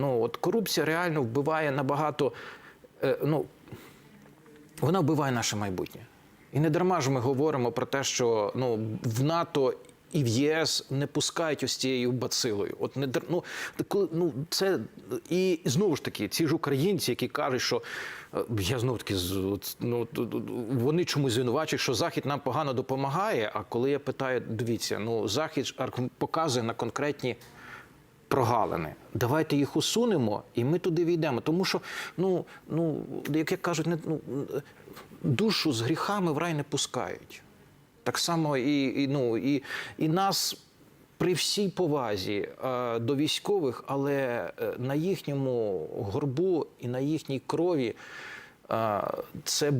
Ну от корупція реально вбиває набагато. е, ну, вона вбиває наше майбутнє. І не дарма ж ми говоримо про те, що ну, в НАТО і в ЄС не пускають ось цією бацилою. От не ну, ну це і знову ж таки, ці ж українці, які кажуть, що е, я знову таки ну, вони чомусь звинувачують, що Захід нам погано допомагає. А коли я питаю, дивіться, ну Захід показує на конкретні прогалини. Давайте їх усунемо, і ми туди війдемо. Тому що, ну, ну як кажуть, не, ну, душу з гріхами в рай не пускають. Так само і, і, ну, і, і нас. При всій повазі е, до військових, але е, на їхньому горбу і на їхній крові е, це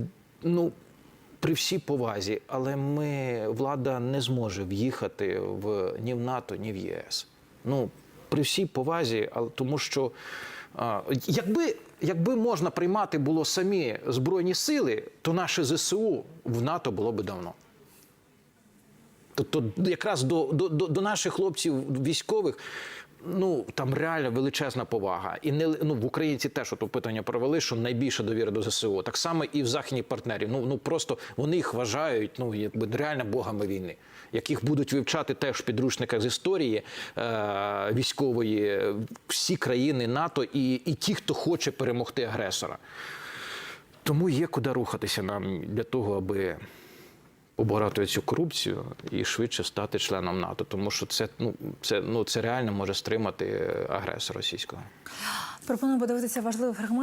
ну при всій повазі, але ми влада не зможе в'їхати в ні в НАТО, ні в ЄС. Ну при всій повазі, але тому що якби, якби можна приймати було самі збройні сили, то наше ЗСУ в НАТО було би давно. Тобто, якраз до, до, до, наших хлопців військових. Ну там реально величезна повага, і не ну в українці теж от опитування провели, що найбільша довіра до ЗСУ. Так само і в західній партнерів. Ну ну просто вони їх вважають ну якби реально богами війни, яких будуть вивчати теж в підручниках з історії е- військової всі країни НАТО і, і ті, хто хоче перемогти агресора. Тому є куди рухатися нам для того, аби побороти цю корупцію і швидше стати членом НАТО, тому що це ну це ну це реально може стримати агресора російського. Пропоную подивитися важливий фрагмент.